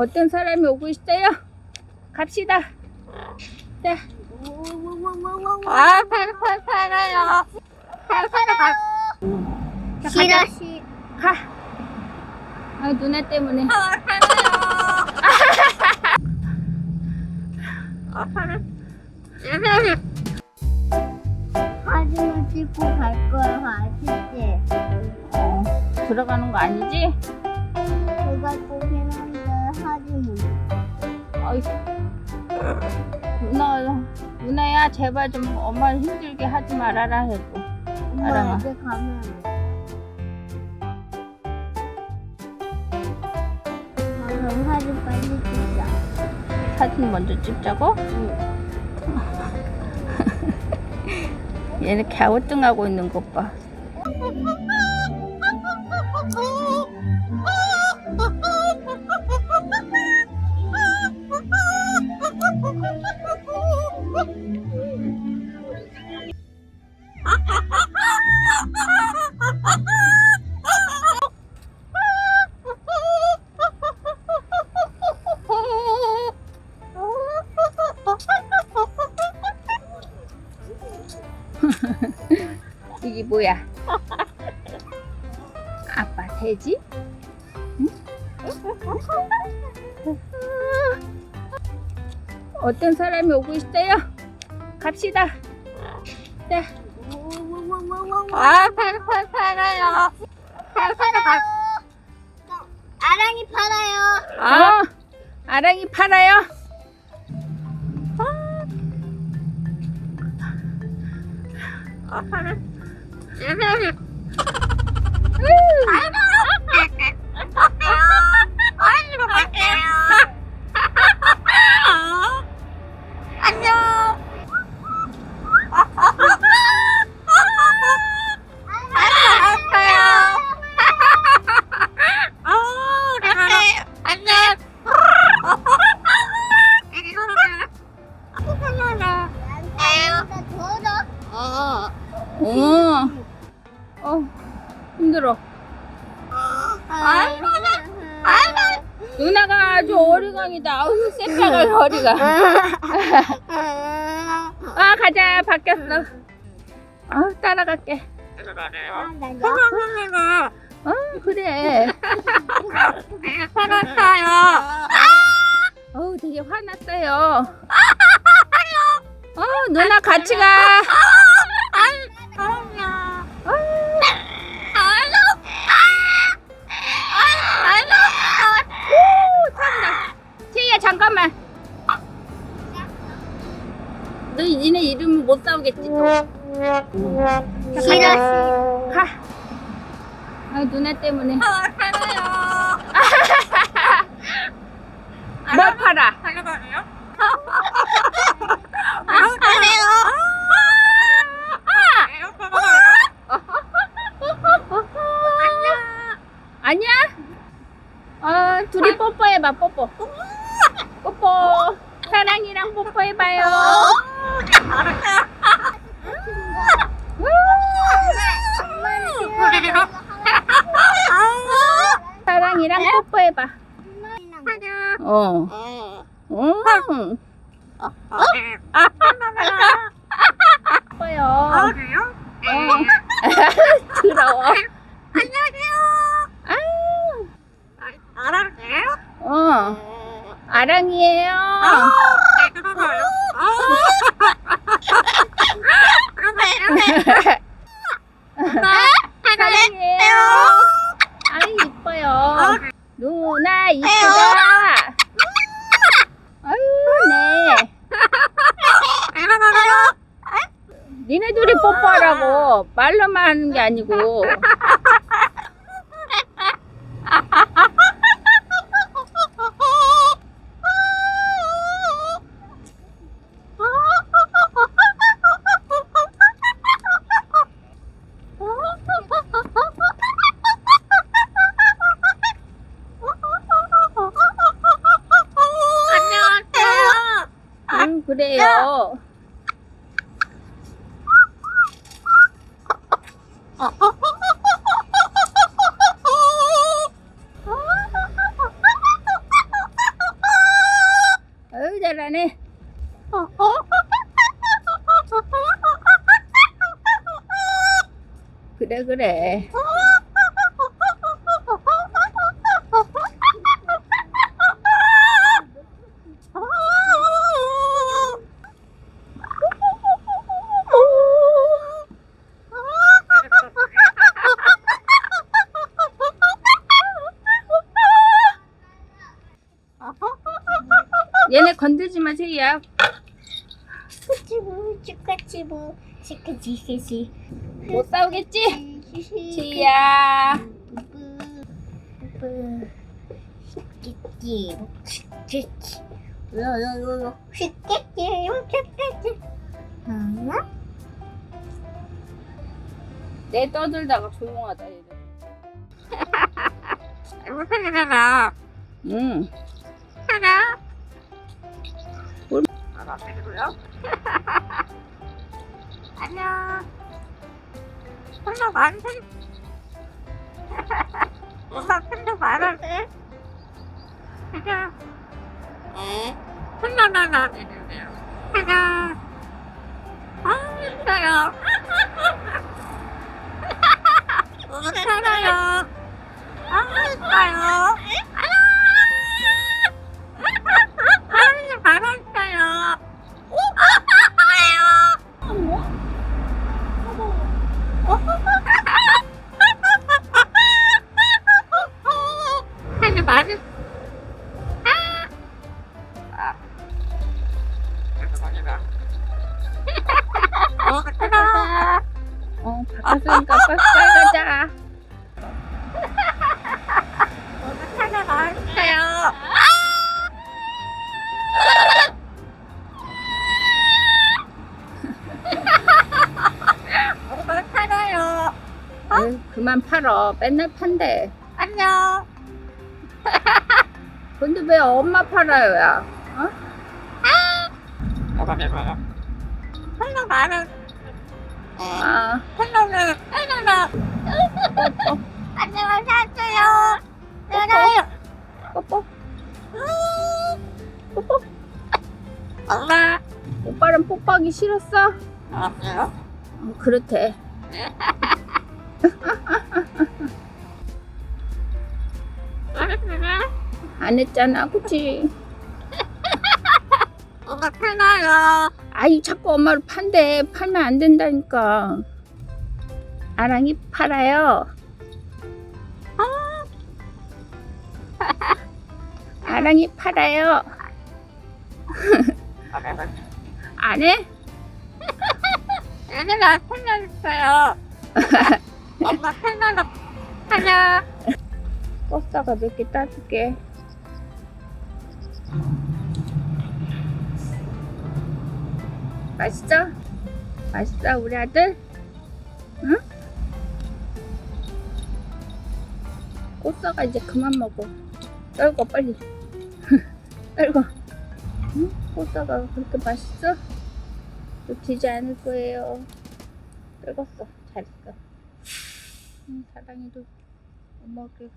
어떤 사람이 오고 있어요? 갑시다. 자, 아, 팔 팔 팔아요. 팔팔 가. 자, 싫어, 가자. 싫어. 가. 아, 누나 때문에. 팔 팔아요. 아, 팔을. 사진을 찍고 갈 거야, 아시지? 어, 들어가는 거 아니지? 제가 사진은. 누나, 누나야, 제발 좀 엄마 힘들게 하지 말아라 해도. 엄마. 이제 가면. 그럼 사진 빨리 찍자. 사진 먼저 찍자고? 얘는 갸우뚱하고 있는 것 봐. 이게 뭐야? 아빠 돼지? 응? 어떤 사람이 오고 있어요? 갑시다. 자, 아, 팔 팔 팔아요. 팔팔 가. 아랑이 팔아요. 어, 아랑이 팔아요. 아. 아 아이고, 아이고. 누나가 아주 어리광이다. 아우, 새빨간 허리가. 아, 가자. 바뀌었어. 아, 따라갈게. 어, 그래. 살았어요. 어우, 되게 화났어요. 어, 누나 같이 가. 니네 이름 못 싸우겠지? 또. 싫어. 가. 아, 누나 때문에. 뭐 팔아? 아니야? 어, 둘이 뽀뽀해봐, 뽀뽀. 뽀뽀. 사랑이랑 뽀뽀해봐요. 사랑이랑 뽀뽀해봐. 어. 응. 뽀뽀요. 어. 더러워. 아유. 어. 아랑이에요. 사랑해요. 아이 이뻐요. 누나 이쁘다. 아유 네. 니네 둘이 뽀뽀하라고 말로만 하는 게 아니고. 그래. 얘네 건들지 마 세희야. 치부 치카치부 치카치시시 못 싸우겠지? 세희야. 쉽겠지 쉽겠지 요요요요 쉽겠지 쉽겠지 응? 내 떠들다가 조용하다 얘들. 하나 응. 하나 뭘? 하나 그리고요 안녕 하나 많은 누가 근데 말하네 하나. 하나 하나 하나. 아 힘들어요. 웃어요. 아 힘들어요 어, 하나. 어 바꿨으니까 빨리 가자. 하나 많았어요. 오늘 팔아요. 에이, 그만 팔어. 맨날 판대. 안녕. 근데 왜 엄마 팔아요 야? 어? 하나 많은. 아 하나는 하나나. 안녕하세요. 열어요. 뽀뽀 뽀뽀. 엄마. 오빠랑 뽀뽀하기 싫었어? 알았어요. 어, 그렇대. 알았어요. 안 했잖아, 그치? 엄마 팔아요. 아이 자꾸 엄마를 판대. 팔면 안 된다니까. 아랑이 팔아요. 아랑이 팔아요. 안 해? 얘들아 팔려있어요. 엄마 팔려라. 팔려. 꽃사가 몇 개 따줄게. 맛있어? 맛있어, 우리 아들? 응? 꽃사가 이제 그만 먹어. 떨고 빨리. 떨고. 응? 꽃사가 그렇게 맛있어? 놓치지 않을 거예요. 떨궜어. 잘했어. 응, 사랑이도 못 먹게.